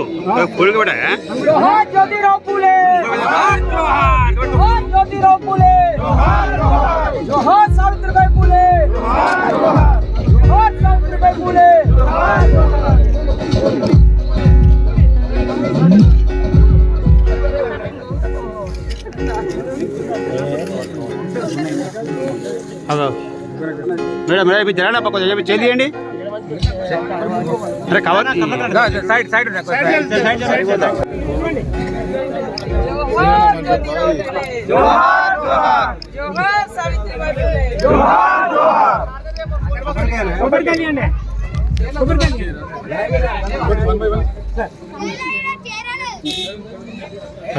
ఎవరు కొడుకు కూడా? జ్యోతిరావు మేడం మేడం ఇప్పుడు కొంచెం చేయండి. అరే కవర్ సైడ్ సైడ్ కొబ్బరికాయ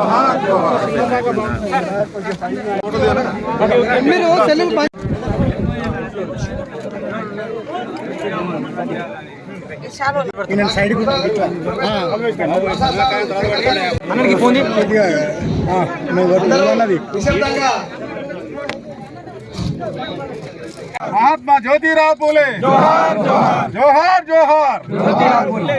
ఆపండి తమ్ముడు. సైడ్ అన్నకి ఫోన్ అన్నది మహాత్మా జ్యోతిరావు పూలే జోహార్ జోహార్ जोहार ज्योतिराव फुले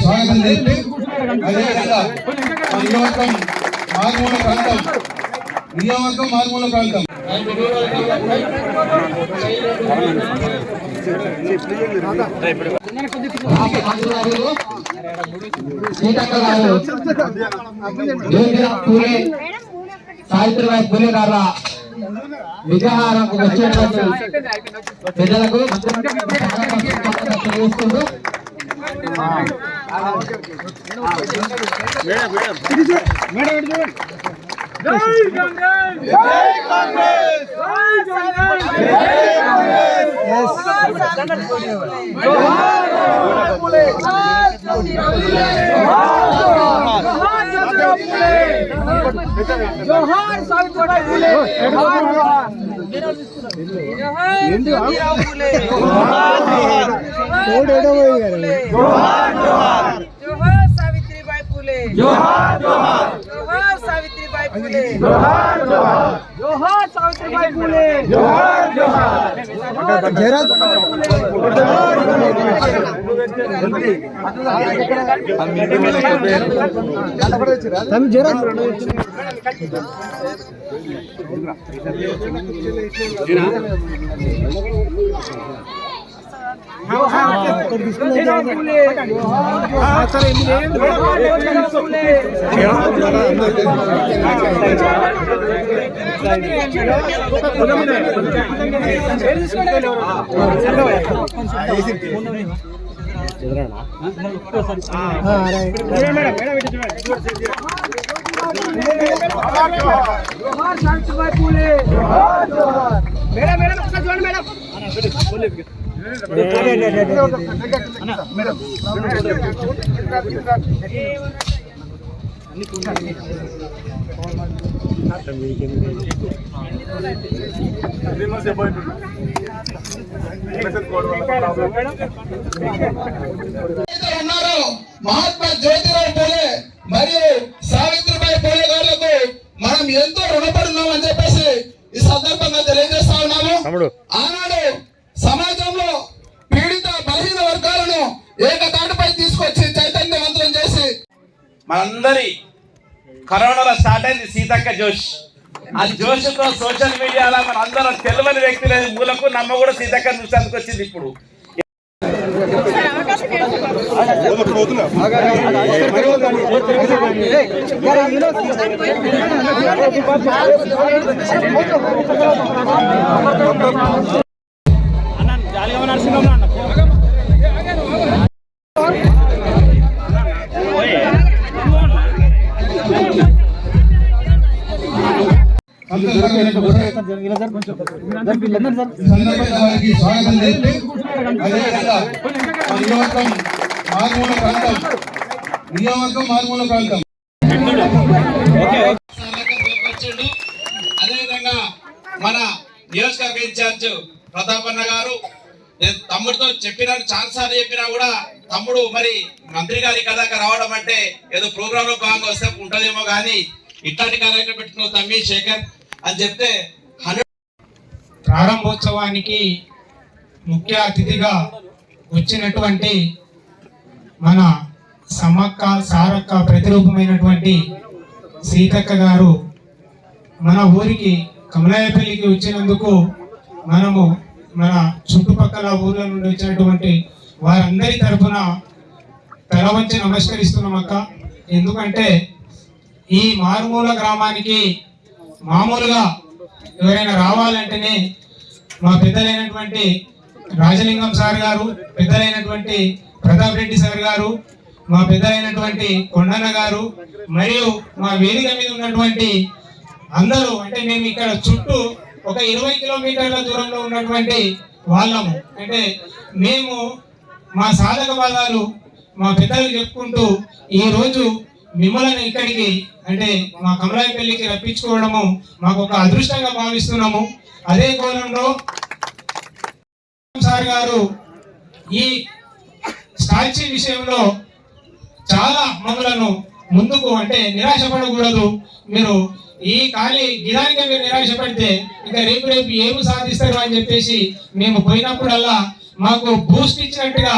స్వాగతం అదేవిధంగా నియోజకం మారుమూల ప్రాంతం నియోజకం మారుమూల ప్రాంతం పూలే సావిత్రిబాయి పూలే గారు విగ్రహాలకు వచ్చేటువంటి పెద్దలకు తెలియజేస్తుంటూ जोहार सावित्रीबाई फुले जोहार जोहार फुले जोहार जोहार जोहार सावित्रीबाई फुले. जोहार जोहार. जोहार सावित्रीबाई फुले. जोहार जोहार. जोहर सावित्रीबाई फुले। जोहर जोहर। घेरत తమి జరా జరా మేడం మేడం ఒకసారి చూడండి మేడం ఉన్నారు మహాత్మా జ్యోతిరావు పూలే మరియు సావిత్రిబాయి పూలే గారులకు మనం ఎంతో రుణపడి ఉన్నామని చెప్పేసి ఈ సందర్భంగా తెలియజేస్తా ఉన్నాము. మనందరి కరోనాలో స్టార్ట్ అయింది సీతక్క జోష్. ఆ జోష్తో సోషల్ మీడియాలో మన అందరం తెలియని వ్యక్తి లేదు మూలకు నమ్మ కూడా సీతక్క చూసేందుకు వచ్చింది ఇప్పుడు. సందర్భంగా వారికి స్వాగతం చేస్తూ అదేవిధంగా మా నియోజకం మారుమూల ప్రాంతం. నియోజకం మారుమూల ప్రాంతం. వచ్చిండు అదేవిధంగా మన నియోజకవర్గ ఇన్ఛార్జ్ ప్రతాపన్న గారు నేను తమ్ముడితో చెప్పినా చాలా సార్లు చెప్పినా కూడా తమ్ముడు మరి మంత్రి గారి కదాక రావడం అంటే ఏదో ప్రోగ్రామ్లో భాగంగా వస్తే ఉంటదేమో కానీ ఇట్లాంటి కార్యక్రమం పెట్టుకున్న తమ్మి శేఖర్ అని చెప్తే హండ్రెడ్ ప్రారంభోత్సవానికి ముఖ్య అతిథిగా వచ్చినటువంటి మన సమ్మక్క సారక్క ప్రతిరూపమైనటువంటి సీతక్క గారు మన ఊరికి కమలాయపల్లికి వచ్చినందుకు మనము మన చుట్టుపక్కల ఊర్ల నుండి వచ్చినటువంటి వారందరి తరఫున తల వంచి నమస్కరిస్తున్నాం అక్క. ఎందుకంటే ఈ మారుమూల గ్రామానికి మామూలుగా ఎవరైనా రావాలంటేనే మా పెద్దలైనటువంటి రాజలింగం సార్ గారు పెద్దలైనటువంటి ప్రతాప్ రెడ్డి సార్ గారు మా పెద్దలైనటువంటి కొండన్న గారు మరియు మా వేదిక మీద ఉన్నటువంటి అందరూ అంటే మేము ఇక్కడ చుట్టూ ఒక ఇరవై కిలోమీటర్ల దూరంలో ఉన్నటువంటి వాళ్ళము అంటే మేము మా సాధక బాధాలు మా పెద్దలు చెప్పుకుంటూ ఈరోజు మిమ్మల్ని ఇక్కడికి అంటే మా కమలాయపల్లికి రప్పించుకోవడము మాకు ఒక అదృష్టంగా భావిస్తున్నాము. అదే కోణంలో సార్ గారు ఈ స్టాచ్యూ విషయంలో చాలా మమ్మలను ముందుకు అంటే నిరాశపడకూడదు. మీరు ఈ ఖాళీ గిదానికే మీరు నిరాశపడితే ఇంకా రేపు రేపు ఏమి సాధిస్తారు అని చెప్పేసి మేము పోయినప్పుడల్లా మాకు బూస్ట్ ఇచ్చినట్టుగా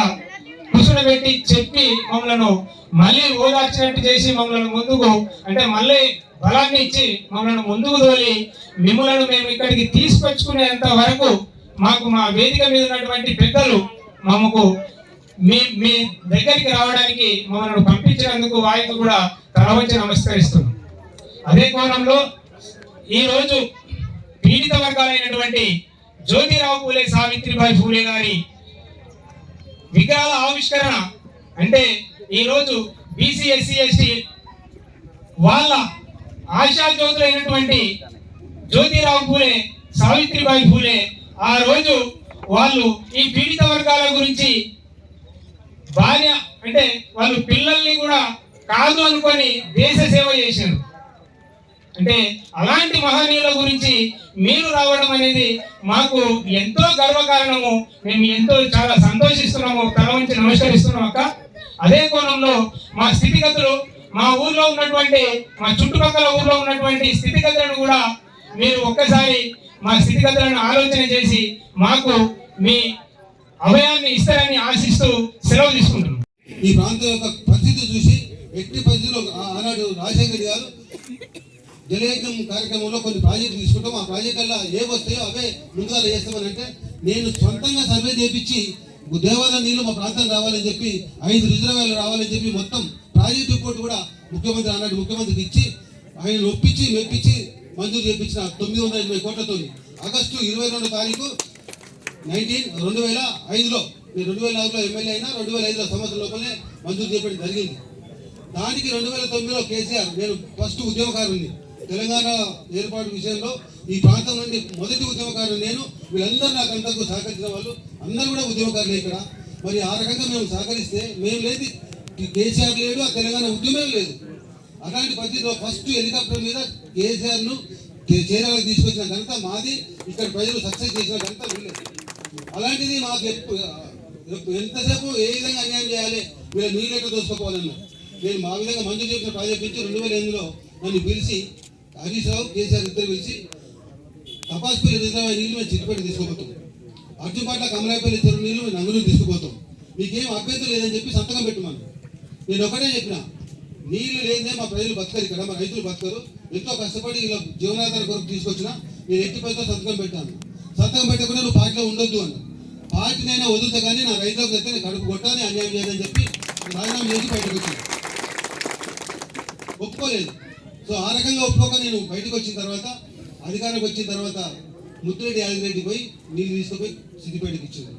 కుసులు పెట్టి చెప్పి మమ్మలను మళ్ళీ ఓదార్చినట్టు చేసి మమ్మల్ని ముందుకు అంటే మళ్ళీ బలాన్ని ఇచ్చి మమ్మల్ని ముందుకు తోలి మిమ్మలను మేము ఇక్కడికి తీసుకొచ్చుకునేంత వరకు మాకు మా వేదిక మీద ఉన్నటువంటి పెద్దలు మాకు మీ మీ దగ్గరికి రావడానికి మమ్మల్ని పంపించినందుకు వారికి కూడా తలవంచి నమస్కరిస్తున్నాం. అదే కోణంలో ఈరోజు పీడిత వర్గాలైనటువంటి జ్యోతిరావు పూలే సావిత్రిబాయి పూలే గారి విగ్రహాల ఆవిష్కరణ అంటే ఈరోజు బీసీఎస్సీ బీసీ ఎస్సీ ఎస్టీ వాళ్ళ ఆశా జ్యోతులైనటువంటి జ్యోతిరావు పూలే సావిత్రిబాయి పూలే ఆ రోజు వాళ్ళు ఈ పీడిత వర్గాల గురించి భార్య అంటే వాళ్ళు పిల్లల్ని కూడా కాదు అనుకొని దేశ సేవ చేశారు. అంటే అలాంటి మహనీయుల గురించి మీరు రావడం అనేది మాకు ఎంతో గర్వకారణము. మేము ఎంతో చాలా సంతోషిస్తున్నాము. తల వంచి నమస్కరిస్తున్నాం అక్క. అదే కోణంలో మా స్థితిగతులు మా ఊర్లో ఉన్నటువంటి మా చుట్టుపక్కల ఊర్లో ఉన్నటువంటి స్థితిగతులను కూడా మీరు ఒక్కసారి మా స్థితిగతులను ఆలోచన చేసి మాకు మీ అభయాన్ని ఇస్తారని ఆశిస్తూ సెలవు తీసుకుంటున్నాం. ఈ ప్రాంతం యొక్క పరిస్థితి చూసి ఎట్టి పరిస్థితుల్లో ఆనాడు రాజశేఖర్ గారు జలయజ్ఞం కార్యక్రమంలో కొన్ని ప్రాజెక్టులు తీసుకుంటాం. ఆ ప్రాజెక్టుల్లో ఏ వస్తాయో అవే ముందుగా చేస్తామని అంటే నేను సొంతంగా సర్వే చేపించి దేవాలయ నీళ్ళు మా ప్రాంతం రావాలని చెప్పి ఐదు రిజర్వాయర్లు రావాలని చెప్పి మొత్తం ప్రాజెక్ట్ రిపోర్ట్ కూడా ముఖ్యమంత్రి అన్నాడు ముఖ్యమంత్రికి ఇచ్చి ఆయన ఒప్పించి మెప్పించి మంజూరు చేయించిన తొమ్మిది వందల ఎనభై కోట్లతో ఆగస్టు ఇరవై రెండు తారీఖు నైన్టీన్ రెండు వేల ఐదులో నేను రెండు వేల నాలుగులో ఎమ్మెల్యే అయినా రెండు వేల ఐదులో సంవత్సరం లోపలే మంజూరు చేయడం జరిగింది. దానికి రెండు వేల తొమ్మిదిలో కేసీఆర్ నేను ఫస్ట్ ఉద్యోగకారుని తెలంగాణ ఏర్పాటు విషయంలో ఈ ప్రాంతం నుండి మొదటి ఉద్యమకారులు నేను. వీళ్ళందరూ నాకు అంతకు సహకరించిన వాళ్ళు. అందరూ కూడా ఉద్యమకారులే ఇక్కడ. మరి ఆ రకంగా మేము సహకరిస్తే మేము లేదు కేసీఆర్ లేడు ఆ తెలంగాణ ఉద్యమం లేదు. అలాంటి పరిస్థితిలో ఫస్ట్ హెలికాప్టర్ మీద కేసీఆర్ను చీరాలకు తీసుకొచ్చిన ఘనత మాది. ఇక్కడ ప్రజలు సక్సెస్ చేసిన ఘనత అలాంటిది మాకు ఎప్పు- ఎంతసేపు ఏ విధంగా అన్యాయం చేయాలి? వీళ్ళ నీళ్ళెట్టు దోసుకోవాలన్నారు నేను మా విధంగా మంజూరు చేసిన ప్రాజెక్ట్ నుంచి రెండు వేల ఎనిమిదిలో నన్ను పిలిచి హరీష్ రావు కేసీఆర్ ఇద్దరు పిలిచి తపాస్పల్లి రిజర్వాయర్ నీళ్ళు మేము చిట్టుపేట తీసుకుపోతాం. అర్జున్పాట్ల కమలాపల్లి చెరువు నీళ్ళు మేము నంగులు తీసుకుపోతాం. మీకేం అభ్యంతరం లేదని చెప్పి సంతకం పెట్టమని. నేను ఒకటే చెప్పిన నీళ్ళు లేదే మా ప్రజలు బతకరు ఇక్కడ మా రైతులు బతకరు. ఎంతో కష్టపడి ఇలా జీవనాధార కొరకు తీసుకొచ్చిన నేను ఎట్టి పైతో సంతకం పెట్టాను. సంతకం పెట్టకుండా నువ్వు పార్టీలో ఉండొద్దు అన్న పార్టీనైనా వదులుతా కానీ నా రైతులకు అయితే నేను కడుపు కొట్టాలి అన్యాయం చేయదని చెప్పి రాజీనామా చేసి బయటకు వచ్చాను. ఒప్పుకోలేదు. సో ఆ రకంగా ఒప్పుకోక నేను బయటకు వచ్చిన తర్వాత అధికారంకి వచ్చిన తర్వాత ముత్తురెడ్డి యాదగిరెడ్డి పోయి నీళ్ళు తీసుకుపోయి సిద్దిపేటకి ఇచ్చింది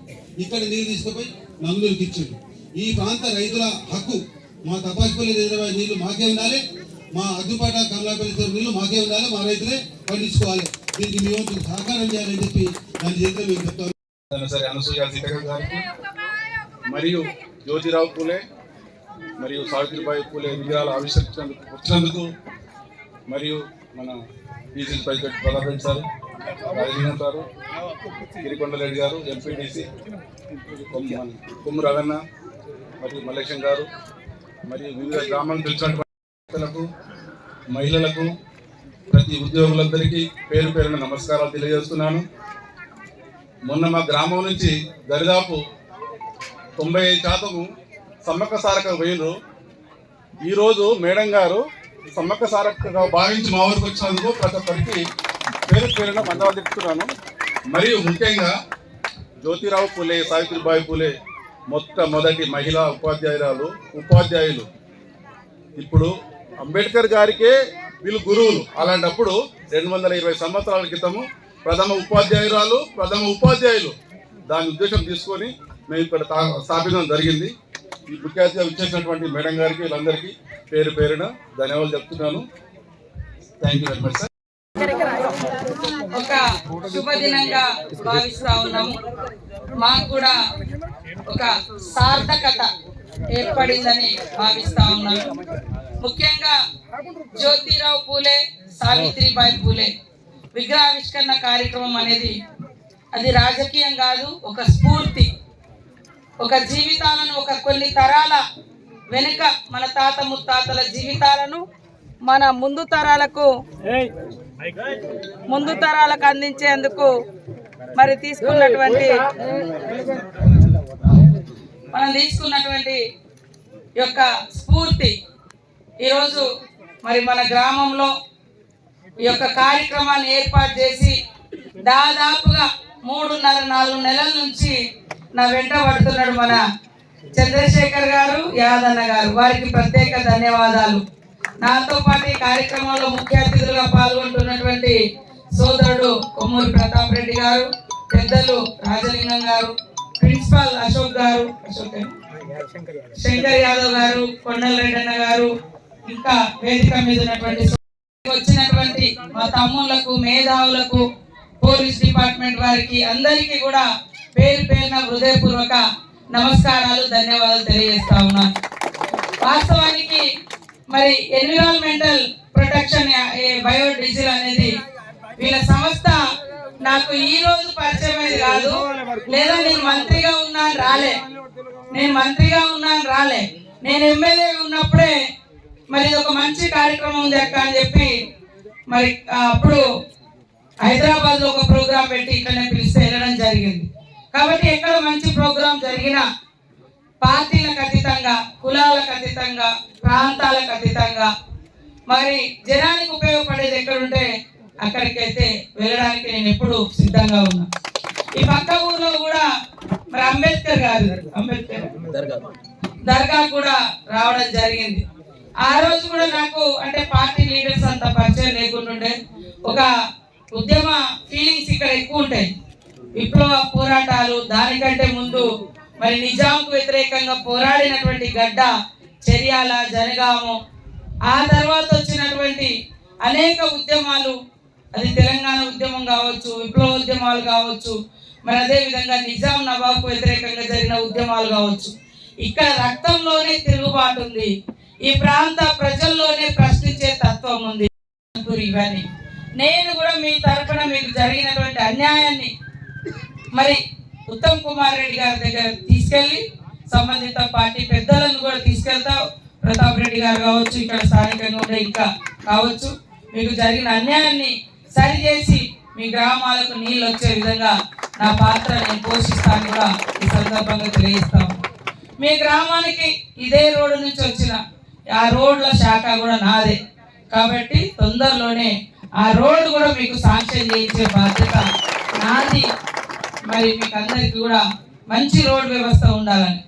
ఇక్కడ నీళ్ళు తీసుకుపోయి నంగులూరుకి ఇచ్చింది ఈ ప్రాంత రైతుల హక్కు మా తపాసిపల్లి రిజర్వాయర్ నీళ్ళు మాకే ఉండాలి మా అద్దుపాట కమలాపల్లి నీళ్ళు మాకే ఉండాలి మా రైతులే పండించుకోవాలి. దీనికి మీ వంతు సహకారం చేయాలని చెప్పి దాని చేతిలో మేము చెప్తాను సరే అనసూయ గారికి మరియు జ్యోతిరావు పూలే మరియు సావిత్రిబాయి పూలే విగ్రహాలు ఆవిష్కరించినందుకు వచ్చినందుకు మరియు మన BC president Pratap sir Rajinath sir గిరికొండరెడ్డి గారు ఎంపీడీసీ కొమ్ము రవణ మరియు మల్లేశం గారు మరియు వివిధ గ్రామాలను పిలిచినటువంటి మహిళలకు ప్రతి ఉద్యోగులందరికీ పేరు పేరున నమస్కారాలు తెలియజేస్తున్నాను. మొన్న మా గ్రామం నుంచి దరిదాపు తొంభై ఐదు శాతం సమ్మక్క సారక పోయినరు ఈరోజు మేడం గారు సమ్మక్క సారక్కగా భావించి మా ఊరికి వచ్చినందుకు ప్రతి ఒక్కరికి పేరు పేరున మందవాళ్ళు చెప్తున్నాను మరియు ముఖ్యంగా జ్యోతిరావు పూలే సావిత్రిబాయి పూలే మొట్టమొదటి మహిళా ఉపాధ్యాయురాలు ఉపాధ్యాయులు. ఇప్పుడు అంబేద్కర్ గారికే వీళ్ళు గురువులు. అలాంటప్పుడు రెండు వందల ఇరవై సంవత్సరాల క్రితము ప్రథమ ఉపాధ్యాయురాలు ప్రథమ ఉపాధ్యాయులు. దాని ఉద్దేశం తీసుకొని మేము ఇక్కడ స్థాపించడం జరిగింది. ఈ ముఖ్య వచ్చేసినటువంటి మేడం గారికి వీళ్ళందరికీ పేరు పేరున ధన్యవాదాలు చెప్తున్నాను. Thank you very much sir ఒక శుభదినంగా భావిస్తా ఉన్నాము. మాకు కూడా ఒక సార్థకత ఏర్పడిందని భావిస్తా ఉన్నాము. ముఖ్యంగా జ్యోతిరావు పూలే సావిత్రిబాయి పూలే. విగ్రహావిష్కరణ కార్యక్రమం అనేది అది రాజకీయం కాదు ఒక స్ఫూర్తి. ఒక జీవితాలను ఒక కొన్ని తరాల వెనుక మన తాత ముత్తాతల జీవితాలను మన ముందు తరాలకు ముందు తరాలకు అందించేందుకు మరి తీసుకున్నటువంటి మనం తీసుకున్నటువంటి యొక్క స్ఫూర్తి ఈరోజు మరి మన గ్రామంలో ఈ యొక్క కార్యక్రమాన్ని ఏర్పాటు చేసి దాదాపుగా మూడున్నర నాలుగు నెలల నుంచి నా వెంట పడుతున్నాడు మన చంద్రశేఖర్ గారు యాదన్న గారు. వారికి ప్రత్యేక ధన్యవాదాలు. నాతో పాటు ఈ కార్యక్రమంలో ముఖ్య అతిథులుగా పాల్గొంటున్నటువంటి సోదరుడు కొమ్మూరి ప్రతాప్ రెడ్డి గారు పెద్దలు రాజలింగం గారు ప్రిన్సిపాల్ అశోక్ గారు అశోక్ శంకర్ యాదవ్ గారు కొండల రెడ్డన్న గారు ఇంకా వేదిక మీద ఉన్నటువంటి వచ్చినటువంటి మా తమ్ముళ్ళకు మేధావులకు పోలీస్ డిపార్ట్మెంట్ వారికి అందరికీ కూడా పేరు పేరున హృదయపూర్వక నమస్కారాలు ధన్యవాదాలు తెలియజేస్తా ఉన్నాను వాస్తవానికి మరి ఎన్విరాన్మెంటల్ ప్రొటెక్షన్ బయోడీజిల్ అనేది వీళ్ళ సంస్థ నాకు ఈ రోజు పరిచయమైంది కాదు. లేదా నేను మంత్రిగా ఉన్నాను రాలే. నేను మంత్రిగా ఉన్నాను రాలే. నేను ఎమ్మెల్యే ఉన్నప్పుడే మరి ఇది ఒక మంచి కార్యక్రమం ఉంది అక్క అని చెప్పి మరి అప్పుడు హైదరాబాద్లో ఒక ప్రోగ్రాం పెట్టి ఇక్కడనే పిలిస్తే వెళ్ళడం జరిగింది. కాబట్టి ఎక్కడ మంచి ప్రోగ్రాం జరిగినా పార్టీలకు అతీతంగా కులాలకు అతీతంగా ప్రాంతాలకు అతీతంగా మరి జనానికి ఉపయోగపడేది ఎక్కడుంటే అక్కడికైతే వెళ్ళడానికి నేను ఎప్పుడు సిద్ధంగా ఉన్నా. ఈ పక్క ఊర్లో కూడా మరి అంబేద్కర్ గారు అంబేద్కర్ దర్గా కూడా రావడం జరిగింది. ఆ రోజు కూడా నాకు అంటే పార్టీ లీడర్స్ అంత పరిచయం లేకుండా ఒక ఉద్యమ ఫీలింగ్స్ ఇక్కడ ఎక్కువ ఉంటాయి. విప్లవ పోరాటాలు దానికంటే ముందు మరి నిజాంకు వ్యతిరేకంగా పోరాడినటువంటి గడ్డ చర్యాల జనగాము ఆ తర్వాత వచ్చినటువంటి అనేక ఉద్యమాలు అది తెలంగాణ ఉద్యమం కావచ్చు విప్లవ ఉద్యమాలు కావచ్చు మరి అదేవిధంగా నిజాం నవాబుకు వ్యతిరేకంగా జరిగిన ఉద్యమాలు కావచ్చు. ఇక్కడ రక్తంలోనే తిరుగుబాటు ఉంది. ఈ ప్రాంత ప్రజల్లోనే ప్రశ్నించే తత్వం ఉంది. ఇవన్నీ నేను కూడా మీ తరఫున మీకు జరిగినటువంటి అన్యాయాన్ని మరి ఉత్తమ్ కుమార్ రెడ్డి గారి దగ్గర తీసుకెళ్ళి సంబంధిత పార్టీ పెద్దలను కూడా తీసుకెళ్తా ప్రతాప్ రెడ్డి గారు కావచ్చు ఇక్కడ స్థానికంగా ఉండే ఇంకా కావచ్చు. మీకు జరిగిన అన్యాయాన్ని సరిచేసి మీ గ్రామాలకు నీళ్ళు వచ్చే విధంగా నా పాత్ర నేను పోషిస్తాను కూడా ఈ సందర్భంగా తెలియజేస్తాము మీ గ్రామానికి ఇదే రోడ్డు నుంచి వచ్చిన ఆ రోడ్ల శాఖ కూడా నాదే. కాబట్టి తొందరలోనే ఆ రోడ్డు కూడా మీకు సాంక్షన్ చేయించే బాధ్యత నాది. మరి మీకు అందరికి కూడా మంచి రోడ్ వ్యవస్థ ఉండాలని.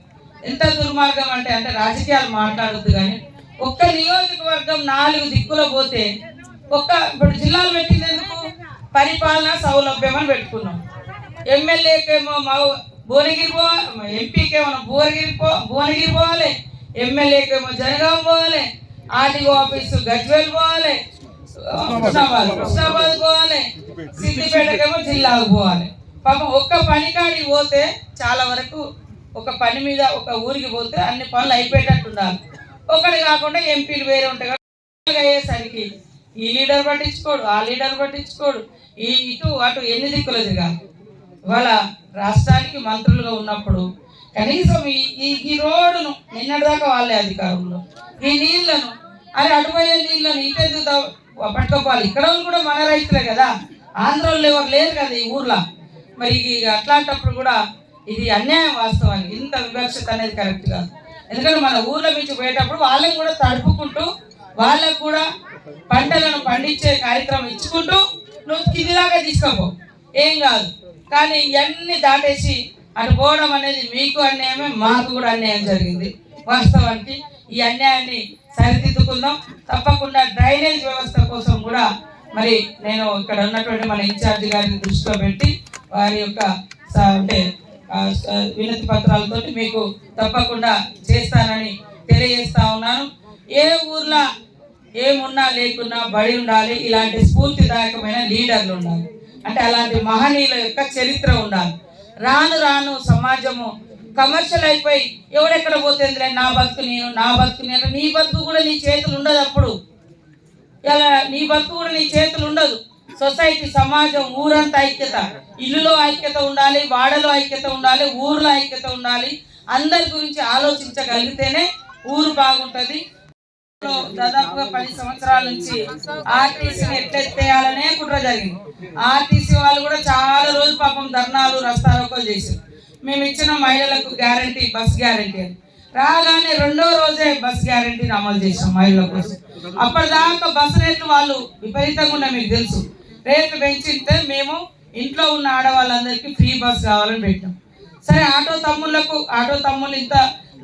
ఎంత దుర్మార్గం అంటే అంటే రాజకీయాలు మాట్లాడొద్దు కానీ ఒక్క నియోజకవర్గం నాలుగు దిక్కులో పోతే ఒక్క ఇప్పుడు జిల్లాలు పెట్టింది ఎందుకు? పరిపాలన సౌలభ్యం అని పెట్టుకున్నాం. ఎమ్మెల్యేకేమో మా భువనగిరి పోవాలి ఎంపీకేమో భువనగిరి పో భువనగిరి పోవాలి. ఎమ్మెల్యేకేమో జనగాం పోవాలి. ఆర్టీఓ ఆఫీసు గజ్వేల్ పోవాలి. హుస్నాబాద్ హుస్నాబాద్ పోవాలి. సిద్దిపేటకేమో జిల్లాకు పోవాలి. పాపం ఒక్క పని కాడికి పోతే చాలా వరకు ఒక పని మీద ఒక ఊరికి పోతే అన్ని పనులు అయిపోయేటట్టు ఉండాలి ఒకటి కాకుండా ఎంపీలు వేరే ఉంటాయి కాబట్టి అయ్యేసరికి ఈ లీడర్ పట్టించుకోడు ఆ లీడర్ పట్టించుకోడు ఈ ఇటు అటు ఎన్ని దిక్కులు తిరగాలి ఇవాళ రాష్ట్రానికి మంత్రులుగా ఉన్నప్పుడు కనీసం ఈ ఈ ఈ రోడ్డును నిన్నటిదాకా వాళ్ళే అధికారంలో. ఈ నీళ్ళను అరే అటుపోయే నీళ్ళను ఇటెందుకు పట్టుకోవాలి ఇక్కడ కూడా మన రైతులే కదా. ఆంధ్రోళ్ళు ఎవరు లేరు కదా ఈ ఊర్లో. మరి ఇక అట్లాంటప్పుడు కూడా ఇది అన్యాయం వాస్తవానికి. ఇంత వివక్షత అనేది కరెక్ట్ కాదు. ఎందుకంటే మన ఊర్లో నుంచి పోయేటప్పుడు వాళ్ళని కూడా తడుపుకుంటూ వాళ్ళకు కూడా పంటలను పండించే కార్యక్రమం ఇచ్చుకుంటూ నువ్వు కిందిలాగా తీసుకోపో. ఏం కాదు. కానీ ఇవన్నీ దాటేసి అటు పోవడం అనేది మీకు అన్యాయమే మాకు కూడా అన్యాయం జరిగింది. వాస్తవానికి ఈ అన్యాయాన్ని సరిదిద్దుకుందాం. తప్పకుండా డ్రైనేజ్ వ్యవస్థ కోసం కూడా మరి నేను ఇక్కడ ఉన్నటువంటి మన ఇన్ఛార్జి గారిని దృష్టిలో పెట్టి వారి యొక్క అంటే వినతి పత్రాలతో మీకు తప్పకుండా చేస్తానని తెలియజేస్తా ఉన్నాను. ఏ ఊర్లో ఏమున్నా లేకున్నా బడి ఉండాలి ఇలాంటి స్ఫూర్తిదాయకమైన లీడర్లు ఉండాలి. అంటే అలాంటి మహనీయుల యొక్క చరిత్ర ఉండాలి. రాను రాను సమాజము కమర్షియల్ అయిపోయి ఎవడెక్కడ పోతుందిలే నా బతుకు నేను నా బతుకు నేను నీ బతుకు కూడా నీ చేతులు ఉండదు అప్పుడు. ఇలా నీ బతుకు కూడా నీ చేతులు ఉండదు. సొసైటీ సమాజం ఊరంతా ఐక్యత. ఇల్లులో ఐక్యత ఉండాలి వాడలో ఐక్యత ఉండాలి ఊర్లో ఐక్యత ఉండాలి. అందరి గురించి ఆలోచించగలిగితేనే ఊరు బాగుంటుంది. దాదాపుగా పది సంవత్సరాల నుంచి ఆర్టీసీని ఎట్లెత్తేయాలనే కుట్ర జరిగింది. ఆర్టీసీ వాళ్ళు కూడా చాలా రోజులు పాపం ధర్నాలు రస్తారోకలు చేశారు. మేము ఇచ్చిన మహిళలకు గ్యారంటీ బస్ గ్యారంటీ అని. రాగానే రెండో రోజే బస్ గ్యారంటీని అమలు చేసాం మహిళల కోసం. అప్పటిదాకా బస్ రేట్లు వాళ్ళు విపరీతంగా ఉన్నాయి మీకు తెలుసు. రేట్లు పెంచితే మేము ఇంట్లో ఉన్న ఆడవాళ్ళందరికీ ఫ్రీ బస్ కావాలని పెట్టాం. సరే ఆటో తమ్ముళ్ళకు ఆటో తమ్ముళ్ళు ఇంత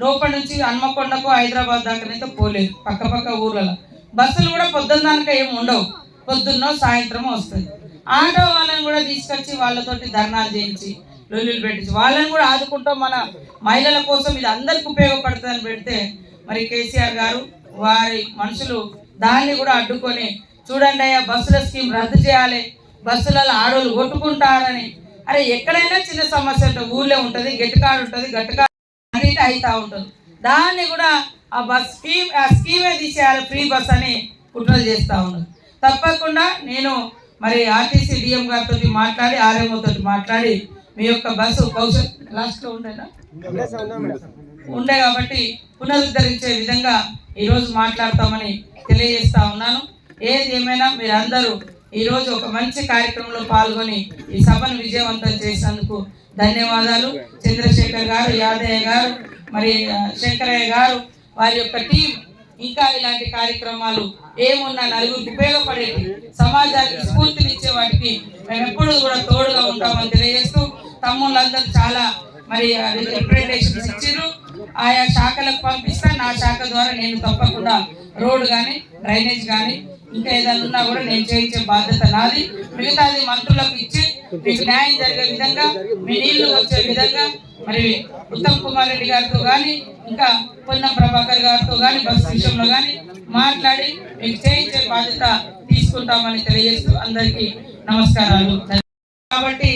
లోపల నుంచి హన్మకొండకు హైదరాబాద్ దాకానైతే పోలేదు పక్క పక్క ఊర్లలో. బస్సులు కూడా పొద్దున్న దానిక ఏమి ఉండవు. పొద్దున్నో సాయంత్రం వస్తుంది ఆటో వాళ్ళని కూడా తీసుకొచ్చి వాళ్ళతోటి ధర్నాలు చేయించి లొల్లులు పెట్టించి వాళ్ళని కూడా ఆదుకుంటాం మన మహిళల కోసం ఇది అందరికి ఉపయోగపడుతుందని పెడితే మరి కేసీఆర్ గారు వారి మనుషులు దాన్ని కూడా అడ్డుకొని చూడండి అయ్యా బస్సుల స్కీమ్ రద్దు చేయాలి. బస్సులలో ఆడోళ్ళు కొట్టుకుంటారని. అరే ఎక్కడైనా చిన్న సమస్య ఉంటుంది ఊళ్ళో ఉంటుంది గట్టుకాడు ఉంటుంది గట్టుకాడు అన్నిటి అవుతా ఉంటుంది. దాన్ని కూడా ఆ బస్ స్కీమ్ ఆ స్కీమే తీసేయాలి ఫ్రీ బస్ అని కుట్రలు చేస్తూ ఉన్నారు. తప్పకుండా నేను మరి ఆర్టీసీ డిఎం గారితో మాట్లాడి ఆర్ఎంఓతో మాట్లాడి మీ యొక్క బస్సు కౌశల్ లాస్ట్లో ఉండేనా? ఉండే కాబట్టి పునరుద్ధరించే విధంగా ఈరోజు మాట్లాడతామని తెలియజేస్తా ఉన్నాను. ఏది ఏమైనా మీరందరూ ఈరోజు ఒక మంచి కార్యక్రమంలో పాల్గొని ఈ సభను విజయవంతం చేసినందుకు ధన్యవాదాలు. చంద్రశేఖర్ గారు యాదయ్య గారు మరి శంకరయ్య గారు వారి యొక్క టీం ఇంకా ఇలాంటి కార్యక్రమాలు ఏమున్నా నలుగురికి ఉపయోగపడేవి సమాజానికి స్ఫూర్తినిచ్చే వాటికి మేము ఎప్పుడు కూడా తోడుగా ఉంటామని తెలియజేస్తూ తమ్ముళ్ళందరూ చాలా మరి రిప్రజెంటేషన్స్ ఇచ్చారు ఆయా శాఖలకు పంపిస్తే నా శాఖ ద్వారా నేను తప్పకుండా రోడ్డు కానీ డ్రైనేజ్ కానీ ఇంకా ఏదైనా ఉన్నా కూడా నేను చేయించే బాధ్యత నాది. మిగతాది మంత్రులకు ఇచ్చి మీకు న్యాయం జరిగే విధంగా మీ నీళ్ళు వచ్చే విధంగా మరి ఉత్తమ్ కుమార్ రెడ్డి గారితో కానీ ఇంకా పొన్నం ప్రభాకర్ గారితో కానీ బస్ విషయంలో కానీ మాట్లాడి మీకు చేయించే బాధ్యత తీసుకుంటామని తెలియజేస్తూ అందరికీ నమస్కారాలు. కాబట్టి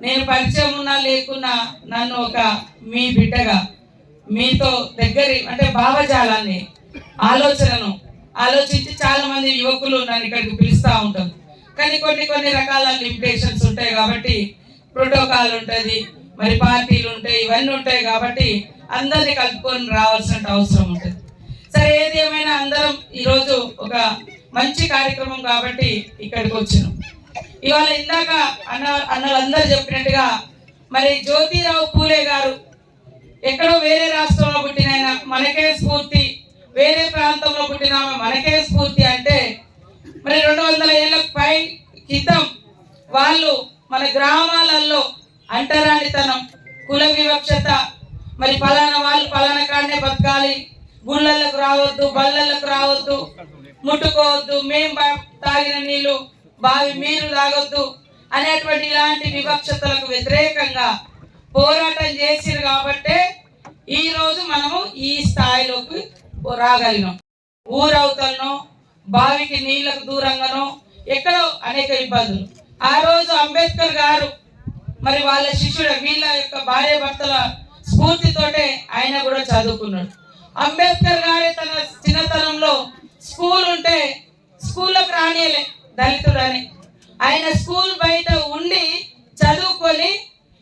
నేను పరిచయం ఉన్నా లేకున్నా నన్ను ఒక మీ బిడ్డగా మీతో దగ్గరి అంటే భావజాలాన్ని ఆలోచనను ఆలోచించి చాలా మంది యువకులు నన్ను ఇక్కడికి పిలుస్తూ ఉంటారు. కానీ కొన్ని కొన్ని రకాల లిమిటేషన్స్ ఉంటాయి కాబట్టి ప్రోటోకాల్ ఉంటుంది మరి పార్టీలు ఉంటాయి ఇవన్నీ ఉంటాయి కాబట్టి అందరినీ కలుపుకొని రావాల్సిన అవసరం ఉంటుంది. సరే ఏది ఏమైనా అందరం ఈరోజు ఒక మంచి కార్యక్రమం కాబట్టి ఇక్కడికి వచ్చినాం. ఇవాళ ఇందాక అన్న అన్నలందరూ చెప్పినట్టుగా మరి జ్యోతిరావు పూలే గారు ఎక్కడో వేరే రాష్ట్రంలో పుట్టిన ఆయన మనకే స్ఫూర్తి వేరే ప్రాంతంలో పుట్టిన ఆమె మనకే స్ఫూర్తి అంటే మరి రెండు వందల ఏళ్ళ పై క్రితం వాళ్ళు మన గ్రామాలలో అంటరానితనం కుల వివక్షత మరి ఫలానా వాళ్ళు ఫలానా కాడనే బతకాలి గుళ్ళలకు రావద్దు బళ్ళలకు రావద్దు ముట్టుకోవద్దు మేం తాగిన నీళ్ళు బావి మీరు తాగొద్దు అనేటువంటి ఇలాంటి వివక్షతలకు వ్యతిరేకంగా పోరాటం చేసిరు కాబట్టే ఈరోజు మనము ఈ స్థాయిలోకి రాగలిగినాం ఊరవతలను బావికి నీళ్ళకు దూరంగానో ఎక్కడో అనేక ఇబ్బందులు. ఆ రోజు అంబేద్కర్ గారు మరి వాళ్ళ శిష్యుడు వీళ్ళ యొక్క భార్య భర్తల స్ఫూర్తితోటే ఆయన కూడా చదువుకున్నాడు. అంబేద్కర్ గారి తన చిన్నతనంలో స్కూల్ ఉంటే స్కూల్లోకి రానియలే దళితుడని. ఆయన స్కూల్ బయట ఉండి చదువుకొని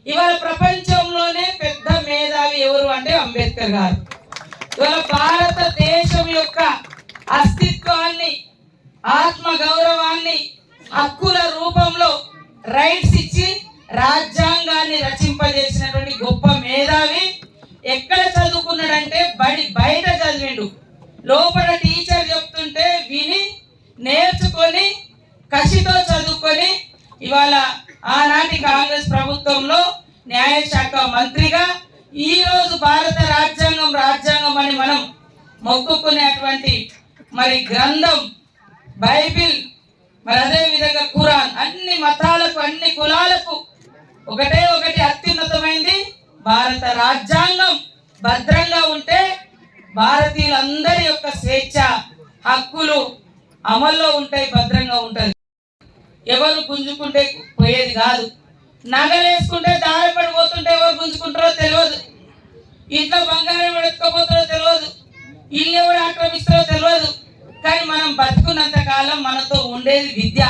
ఇవాళ ప్రపంచంలోనే పెద్ద మేధావి ఎవరు అంటే అంబేద్కర్ గారు. ఇవాళ భారతదేశం యొక్క అస్తిత్వాన్ని ఆత్మ గౌరవాన్ని హక్కుల రూపంలో రైట్స్ ఇచ్చి రాజ్యాంగాన్ని రచింపజేసినటువంటి గొప్ప మేధావి ఎక్కడ చదువుకున్నాడంటే బడి బయట చదివిండు. లోపల టీచర్ చెప్తుంటే విని నేర్చుకొని కసితో చదువుకొని ఇవాళ ఆనాటి కాంగ్రెస్ ప్రభుత్వంలో న్యాయశాఖ మంత్రిగా ఈ రోజు భారత రాజ్యాంగం రాజ్యాంగం అని మనం మొక్కుకునేటువంటి మరి గ్రంథం బైబిల్ మరి అదే విధంగా ఖురాన్ అన్ని మతాలకు అన్ని కులాలకు ఒకటే ఒకటి అత్యున్నతమైంది. భారత రాజ్యాంగం భద్రంగా ఉంటే భారతీయులందరి యొక్క స్వేచ్ఛ హక్కులు అమల్లో ఉంటాయి భద్రంగా ఉంటుంది ఎవరు గుంజుకుంటే పోయేది కాదు. నగలేసుకుంటే దారిపడి పోతుంటే ఎవరు గుంజుకుంటారో తెలియదు. ఇంట్లో బంగారం ఎవరు ఎత్తుకోపోతారో తెలియదు. ఇల్లు ఎవరు ఆక్రమిస్తారో తెలియదు. కానీ మనం బతుకున్నంత కాలం మనతో ఉండేది విద్య.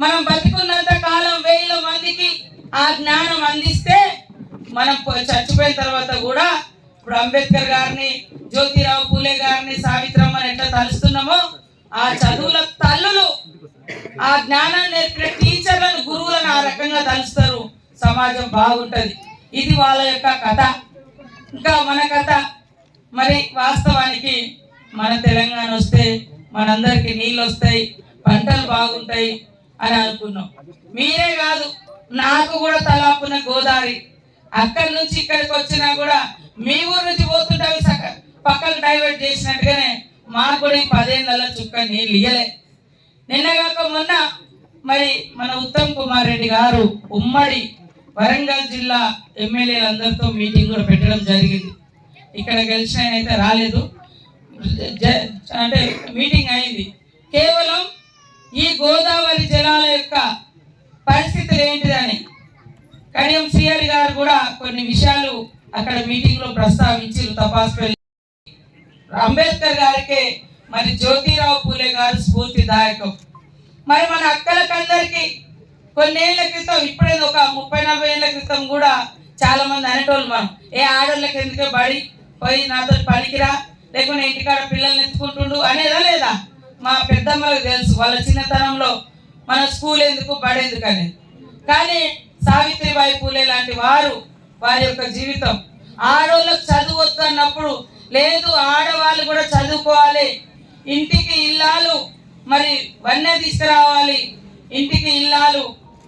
మనం బతుకున్నంత కాలం వేల మందికి ఆ జ్ఞానం అందిస్తే మనం చచ్చిపోయిన తర్వాత కూడా ఇప్పుడు అంబేద్కర్ గారిని జ్యోతిరావు పూలే గారిని సావిత్రమ్మని ఎట్లా తలుస్తున్నామో ఆ చదువుల తల్లులు ఆ జ్ఞానాన్ని నేర్పిన టీచర్లను గురువు రకంగా తలుస్తారు. సమాజం బాగుంటుంది. ఇది వాళ్ళ యొక్క కథ. ఇంకా మన కథ. మరి వాస్తవానికి మన తెలంగాణ వస్తే మనందరికి నీళ్ళు వస్తాయి పంటలు బాగుంటాయి అని అనుకున్నాం. మీరే కాదు నాకు కూడా తలాపున గోదావరి. అక్కడి నుంచి ఇక్కడికి వచ్చినా కూడా మీ ఊరు నుంచి పోతుంటే అవి సక- పక్కకు డైవర్ట్ చేసినట్టుగానే మాకు కూడా ఈ పదేళ్ళలో చుక్క నీళ్ళు ఇయ్యలే. నిన్నగాక మొన్న మరి మన ఉత్తమ్ కుమార్ రెడ్డి గారు ఉమ్మడి వరంగల్ జిల్లా ఎమ్మెల్యేలందరితో మీటింగ్ కూడా పెట్టడం జరిగింది. ఇక్కడ గెలిచిన అయితే రాలేదు. జ- అంటే మీటింగ్ అయింది. కేవలం ఈ గోదావరి జలాల యొక్క పరిస్థితులు ఏంటిదని కడియం సిఆర్ గారు కూడా కొన్ని విషయాలు అక్కడ మీటింగ్లో ప్రస్తావించి ప్రస్తావించారు తపాస్ అంబేద్కర్ గారికే మరి జ్యోతిరావు పూలే గారు స్ఫూర్తిదాయకం. మరి మన అక్కలకందరికీ కొన్నేళ్ళ క్రితం ఇప్పుడే ఒక ముప్పై నలభై ఏళ్ళ క్రితం కూడా చాలా మంది అనేటోళ్ళు మనం. ఏ ఆడోళ్ళకి ఎందుకే బడి పోయి నాతో పనికిరా లేకుంటే ఇంటికాడ పిల్లల్ని ఎత్తుకుంటుండు అనేదా లేదా? మా పెద్దమ్మలకు తెలుసు వాళ్ళ చిన్నతనంలో మన స్కూల్ ఎందుకు బడి ఎందుకు అనేది. కానీ సావిత్రిబాయి పూలే లాంటి వారు వారి యొక్క జీవితం. ఆడవాళ్ళకు చదువు వద్దు అన్నప్పుడు లేదు ఆడవాళ్ళు కూడా చదువుకోవాలి. ఇంటికి ఇల్లాలు మరి వన్నె తీసుకురావాలి. ఇంటికి ఇల్లాలు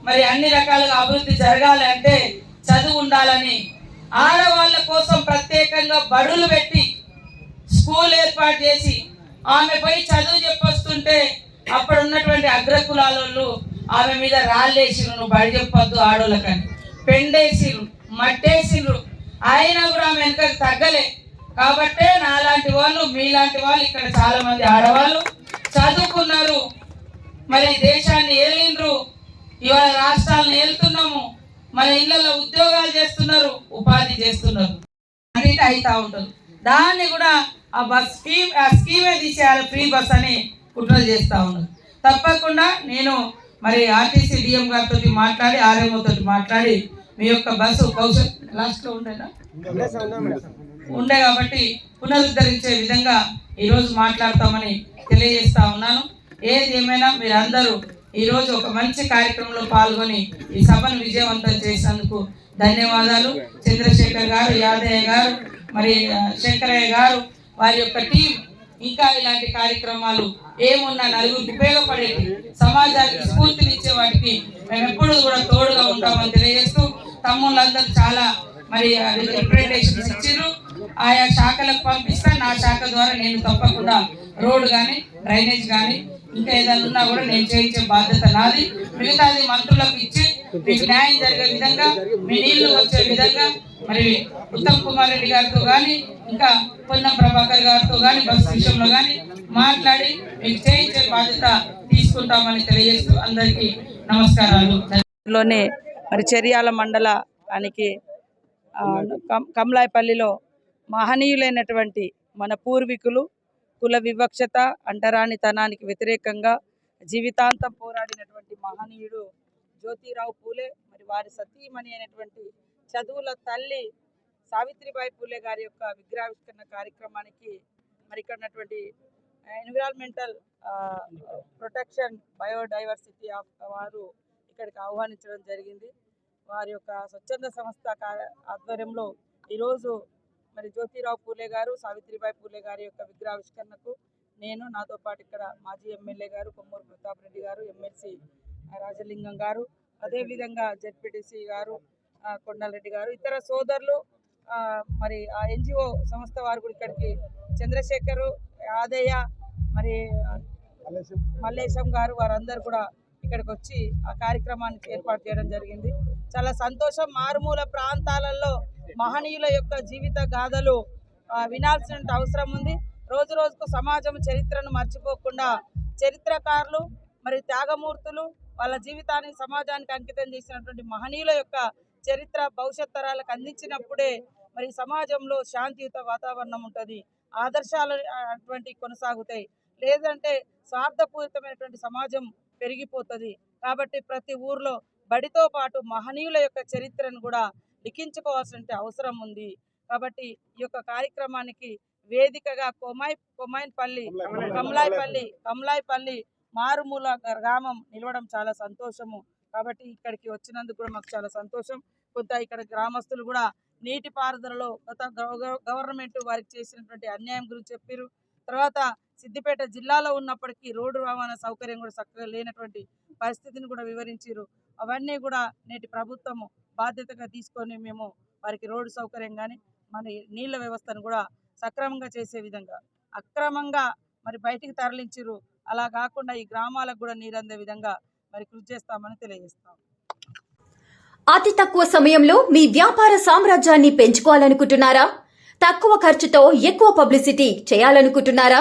మరి అన్ని రకాలుగా అభివృద్ధి జరగాలి అంటే చదువు ఉండాలని. ఆడవాళ్ళ కోసం ప్రత్యేకంగా బడులు పెట్టి స్కూల్ ఏర్పాటు చేసి ఆమె పోయి చదువు చెప్పొస్తుంటే అప్పుడు ఉన్నటువంటి అగ్రకులాలోళ్ళు ఆమె మీద రాళ్ళేసిరు నువ్వు బడి చెప్పొద్దు ఆడోళ్ళకని. పెండేసిరు మట్టేసిరు అయినా కూడా ఆమె వెనక తగ్గలే. కాబట్టే నాలాంటి వాళ్ళు మీలాంటి వాళ్ళు ఇక్కడ చాలామంది ఆడవాళ్ళు. చదువుకున్నారు. మరి దేశాన్ని ఏలిండ్రు. ఇవాళ రాష్ట్రాలను ఏలుతున్నాము. మన ఇళ్ళలో ఉద్యోగాలు చేస్తున్నారు ఉపాధి చేస్తున్నారు. అన్నిటి అవుతా ఉంటుంది. దాన్ని కూడా ఆ బస్ స్కీమ్ ఆ స్కీమే తీసేయాలి ఫ్రీ బస్ అని కుట్రలు చేస్తా ఉన్నారు తప్పకుండా నేను మరి ఆర్టీసీ డిఎం గారితో మాట్లాడి ఆర్ఎంఓ తోటి మాట్లాడి మీ యొక్క బస్సు కౌశల్ లాస్ట్లో ఉండేనా? ఉండే కాబట్టి పునరుద్ధరించే విధంగా ఈరోజు మాట్లాడతామని తెలియజేస్తా ఉన్నాను. ఏది ఏమైనా మీరందరూ ఈరోజు ఒక మంచి కార్యక్రమంలో పాల్గొని ఈ సభను విజయవంతం చేసినందుకు ధన్యవాదాలు. చంద్రశేఖర్ గారు యాదయ్య గారు మరి శంకరయ్య గారు వారి యొక్క టీం ఇంకా ఇలాంటి కార్యక్రమాలు ఏమున్నా నలుగురికి ఉపయోగపడేవి సమాజానికి స్ఫూర్తినిచ్చే వాటికి మేము ఎప్పుడు కూడా తోడుగా ఉంటామని తెలియజేస్తూ తమ్ముళ్ళందరూ చాలా మరి రిప్రజెంటేషన్స్ ఇచ్చారు ఆయా శాఖలకు పంపిస్తా నా శాఖ ద్వారా నేను తప్పకుండా రోడ్ కానీ డ్రైనేజ్ కానీ ఇంకా ఏదైనా ఉన్నా కూడా నేను చేయించే బాధ్యత నాది. మిగతాది మంత్రులకు ఇచ్చి మీకు న్యాయం జరిగే విధంగా మీ నీళ్ళు వచ్చే విధంగా మరి ఉత్తమ్ కుమార్ రెడ్డి గారితో కానీ ఇంకా పొన్నం ప్రభాకర్ గారితో కానీ బస్ విషయంలో కానీ మాట్లాడి మీకు చేయించే బాధ్యత తీసుకుంటామని తెలియజేస్తూ అందరికీ నమస్కారాలు. లోనే మరి చెరియాల మండలానికి ఆ, కం- కమలాయపల్లిలో మహనీయులైనటువంటి మన పూర్వీకులు కుల వివక్షత అంటరానితనానికి వ్యతిరేకంగా జీవితాంతం పోరాడినటువంటి మహనీయుడు జ్యోతిరావు పూలే. మరి వారి సతీమణి అయినటువంటి చదువుల తల్లి సావిత్రిబాయి పూలే గారి యొక్క విగ్రహావిష్కరణ కార్యక్రమానికి మరి ఇక్కడ ఉన్నటువంటి ఎన్విరాన్మెంటల్ ప్రొటెక్షన్ బయోడైవర్సిటీ ఆఫ్ వారు ఇక్కడికి ఆహ్వానించడం జరిగింది. వారి యొక్క స్వచ్ఛంద సంస్థ కా- ఆధ్వర్యంలో ఈరోజు మరి జ్యోతిరావు పూలే గారు సావిత్రిబాయి పూలే గారి యొక్క విగ్రహావిష్కరణకు నేను నాతో పాటు ఇక్కడ మాజీ ఎమ్మెల్యే గారు కొమ్మూరు ప్రతాప్ రెడ్డి గారు ఎమ్మెల్సీ రాజలింగం గారు అదేవిధంగా జెడ్పీటీసీ గారు కొండలరెడ్డి గారు ఇతర సోదరులు మరి ఆ ఎన్జిఓ సంస్థ వారు కూడా ఇక్కడికి చంద్రశేఖరు ఆదయ్య మరి మల్లేశం గారు వారందరూ కూడా ఇక్కడికి వచ్చి ఆ కార్యక్రమానికి ఏర్పాటు చేయడం జరిగింది. చాలా సంతోషం. మారుమూల ప్రాంతాలలో మహనీయుల యొక్క జీవిత గాథలు వినాల్సిన అవసరం ఉంది. రోజు రోజుకు సమాజం చరిత్రను మర్చిపోకుండా చరిత్రకారులు మరి త్యాగమూర్తులు వాళ్ళ జీవితాన్ని సమాజానికి అంకితం చేసినటువంటి మహనీయుల యొక్క చరిత్ర భవిష్యత్ తరాలకు అందించినప్పుడే మరి సమాజంలో శాంతియుత వాతావరణం ఉంటుంది. ఆదర్శాలు అటువంటి కొనసాగుతాయి. లేదంటే స్వార్థపూరితమైనటువంటి సమాజం పెరిగిపోతుంది. కాబట్టి ప్రతి ఊర్లో బడితో పాటు మహనీయుల యొక్క చరిత్రను కూడా లిఖించుకోవాల్సిన అవసరం ఉంది. కాబట్టి ఈ యొక్క కార్యక్రమానికి వేదికగా కొమాయి కొమాయిపల్లి కమలాయిపల్లి కమలాయిపల్లి మారుమూల గ్రామం నిలవడం చాలా సంతోషము. కాబట్టి ఇక్కడికి వచ్చినందుకు కూడా మాకు చాలా సంతోషం. కొంత ఇక్కడ గ్రామస్తులు కూడా నీటి పారుదలలో గత గవ- గవర్నమెంట్ వారికి చేసినటువంటి అన్యాయం గురించి చెప్పారు తర్వాత సిద్దిపేట జిల్లాలో ఉన్నప్పటికీ రోడ్డు రవాణా సౌకర్యం కూడా చక్కగా లేనటువంటి పరిస్థితిని కూడా వివరించారు అవన్నీ కూడా నేటి ప్రభుత్వము బాధ్యతగా తీసుకొని మేము వారికి రోడ్డు సౌకర్యం కానీ మన నీళ్ళ వ్యవస్థను కూడా సక్రమంగా చేసే విధంగా అక్రమంగా మరి బయటికి తరలించిరు అలా కాకుండా ఈ గ్రామాలకు కూడా నీరు అందే విధంగా మరి కృషి చేస్తామని తెలియజేస్తాం. అతి తక్కువ సమయంలో మీ వ్యాపార సామ్రాజ్యాన్ని పెంచుకోవాలనుకుంటున్నారా? తక్కువ ఖర్చుతో ఎక్కువ పబ్లిసిటీ చేయాలనుకుంటున్నారా?